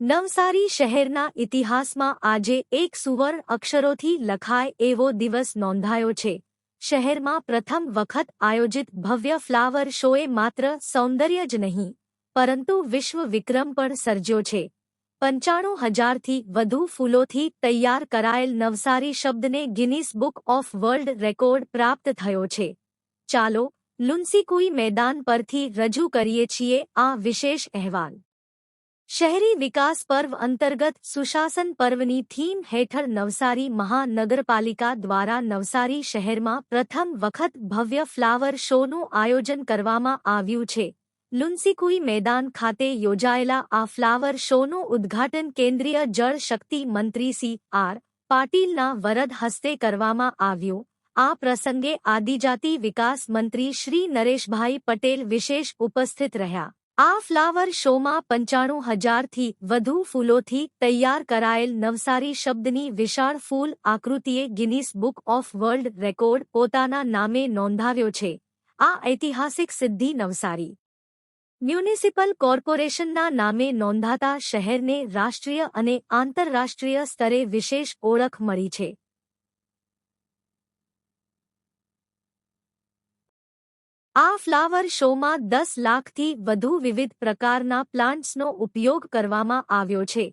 નવસારી શહેરના ઇતિહાસમાં આજે એક સુવર્ણ અક્ષરોથી લખાય એવો દિવસ નોંધાયો છે. શહેરમાં પ્રથમ વખત આયોજિત ભવ્ય ફ્લાવર શોએ માત્ર સૌંદર્ય જ નહીં, પરંતુ વિશ્વ વિક્રમ પણ સર્જ્યો છે. પંચાણું હજારથી વધુ ફૂલોથી તૈયાર કરાયેલ નવસારી શબ્દને Guinness book of world record પ્રાપ્ત થયો છે. ચાલો લુન્સીકુઈ મેદાન પરથી રજૂ કરીએ છીએ આ વિશેષ અહેવાલ. શહેરી વિકાસ પર્વ અંતર્ગત સુશાસન પર્વની થીમ હેઠળ નવસારી મહાનગરપાલિકા દ્વારા નવસારી શહેરમાં પ્રથમ વખત ભવ્ય ફ્લાવર શોનું આયોજન કરવામાં આવ્યું છે. લુન્સીકુઈ મેદાન ખાતે યોજાયેલા આ ફ્લાવર શોનું ઉદ્ઘાટન કેન્દ્રીય જળ શક્તિ મંત્રી સી. આર. પાટીલના વરદ હસ્તે કરવામાં આવ્યું. આ પ્રસંગે આદિજાતિ વિકાસ મંત્રી શ્રી નરેશભાઈ પટેલ વિશેષ ઉપસ્થિત રહ્યા. આ ફ્લાવર શોમાં પંચાણું હજારથી વધુ ફૂલોથી તૈયાર કરાયેલ નવસારી શબ્દની વિશાળ ફૂલ આકૃતિએ Guinness book of world record પોતાના નામે નોંધાવ્યો છે. આ ઐતિહાસિક સિદ્ધિ નવસારી. મ્યુનિસિપલ કોર્પોરેશનના નામે નોંધાતા શહેરને રાષ્ટ્રીય અને આંતરરાષ્ટ્રીય સ્તરે વિશેષ ઓળખ મળી છે. આ ફ્લાવર શોમાં દસ લાખથી વધુ વિવિધ પ્રકારના પ્લાન્ટ્સનો ઉપયોગ કરવામાં આવ્યો છે.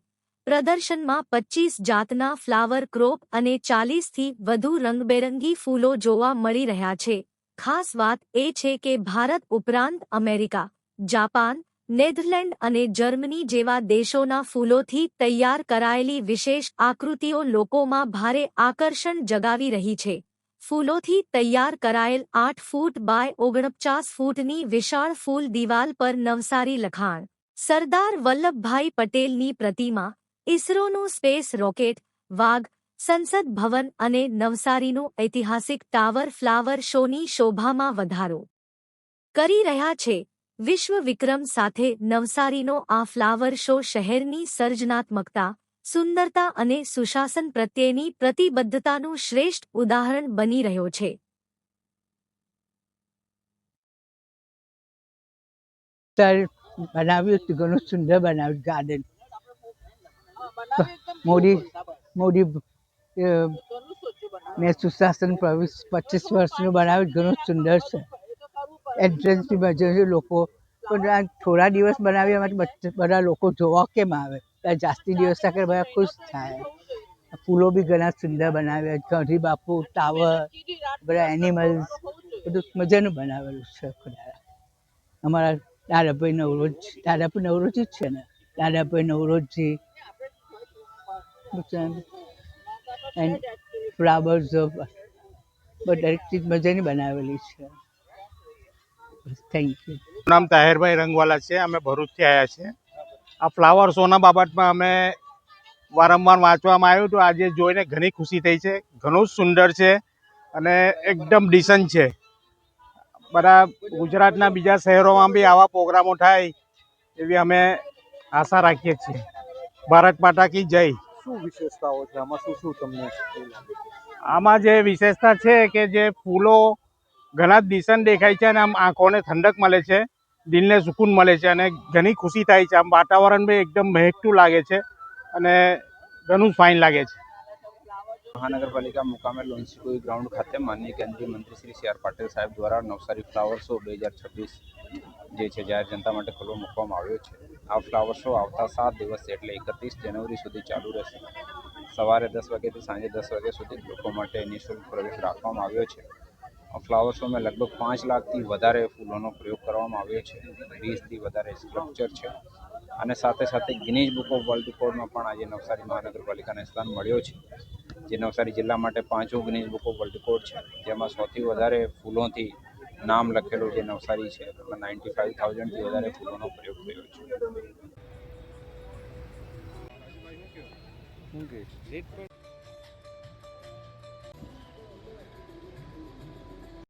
પ્રદર્શનમાં પચ્ચીસ જાતના ફ્લાવર ક્રોપ અને ચાલીસથી વધુ રંગબેરંગી ફૂલો જોવા મળી રહ્યા છે. ખાસ વાત એ છે કે ભારત ઉપરાંત અમેરિકા, જાપાન, નેધરલેન્ડ અને જર્મની જેવા દેશોના ફૂલોથી તૈયાર કરાયેલી વિશેષ આકૃતિઓ લોકોમાં ભારે આકર્ષણ જગાવી રહી છે. ફૂલોથી તૈયાર કરાયેલ આઠ ફૂટ બાય ઓગણપચાસ ફૂટની વિશાળ ફૂલ દિવાલ પર નવસારી લખાણ, સરદાર વલ્લભભાઈ પટેલની પ્રતિમા, ઇસરોનું સ્પેસ રોકેટ, વાઘ, સંસદ ભવન અને નવસારીનું ઐતિહાસિક ટાવર ફ્લાવર શોની શોભામાં વધારો કરી રહ્યા છે. વિશ્વ વિક્રમ સાથે નવસારીનો આ ફ્લાવર શો શહેરની સર્જનાત્મકતા સુંદરતા અને સુશાસન પ્રત્યેની પ્રતિબદ્ધતાનું શ્રેષ્ઠ ઉદાહરણ બની રહ્યો છે. બનાવ્યું સુંદર બનાવ્યું ગાર્ડન મોદી મોદી મેં સુશાસન પ્રવીસ પચીસ વર્ષનું બનાવ્યું, ઘણું સુંદર છે. એન્ટ્રન્સની બાજુ લોકો થોડા દિવસ બનાવ્યા માટે બધા લોકો જોવા કેમ આવે? થાય કે બધા ખુશ થાય. ફૂલો બી ઘણા સુંદર બનાવ્યા ગઢી બાપુ, ટાવર, બધા એનિમલ્સ બધું મજાનું બનાવેલું છે ખુદારા. અમારા દાદાભાઈ નવરોજ દાદાભાઈ નવરોજ જ છે ને? Dadabhai Navrojji and flowers of દરેક ચીજ મજાની બનાવેલી છે. થેન્ક યુ નામ તાહેરભાઈ રંગવાલા છે, અમે ભરૂચથી આવ્યા છીએ. આ ફ્લાવર શોના બાબતમાં અમે વારંવાર વાંચવામાં આવ્યું હતું. આજે જોઈને ઘણી ખુશી થઈ છે. ઘણું જ સુંદર છે અને એકદમ ડિસન્ટ છે. બધા ગુજરાતના બીજા શહેરોમાં બી આવા પ્રોગ્રામો થાય એવી અમે આશા રાખીએ છીએ. ભારત માતા કી જય. શું વિશેષતાઓ છે? આમાં શું શું તમને? આમાં જે વિશેષતા છે કે જે ફૂલો ઘણા જ ડિસન્ટ દેખાય છે અને આમ આંખોને ઠંડક મળે છે. દિલને સુકૂન મળે છે અને ઘણી ખુશી થાય છે. આમ વાતાવરણ બી એકદમ મહેકતું લાગે છે અને ઘણું ફાઇન લાગે છે. મહાનગરપાલિકા મુકામે લોન્સીકુઈ ગ્રાઉન્ડ ખાતે માનનીય કેન્દ્રીય મંત્રી શ્રી સી આર પાટીલ સાહેબ દ્વારા નવસારી ફ્લાવર શો બે હજાર છવ્વીસ જે છે, જાહેર જનતા માટે ખુલ્લો મૂકવામાં આવ્યો છે. આ ફ્લાવર શો આવતા સાત દિવસ એટલે એકત્રીસ જાન્યુઆરી સુધી ચાલુ રહેશે. સવારે દસ વાગ્યાથી સાંજે દસ વાગ્યા સુધી લોકો માટે નિઃશુલ્ક પ્રવેશ રાખવામાં આવ્યો છે. આ ફ્લાવર શોમાં લગભગ પાંચ લાખથી વધારે ફૂલોનો પ્રયોગ કરવામાં આવ્યો છે. વીસથી વધારે સ્ટ્રક્ચર છે. અને સાથે સાથે ગિનીજ બુક ઓફ વર્લ્ડ રેકોર્ડમાં પણ આજે નવસારી મહાનગરપાલિકાને સ્થાન મળ્યો છે. જે નવસારી જિલ્લા માટે પાંચો Guinness book of world record છે. જેમાં સૌથી વધારે ફૂલોથી નામ લખેલું જે નવસારી છે, એમાં નાઇન્ટી ફાઇવ થાઉઝન્ડથી વધારે ફૂલોનો પ્રયોગ થયો છે?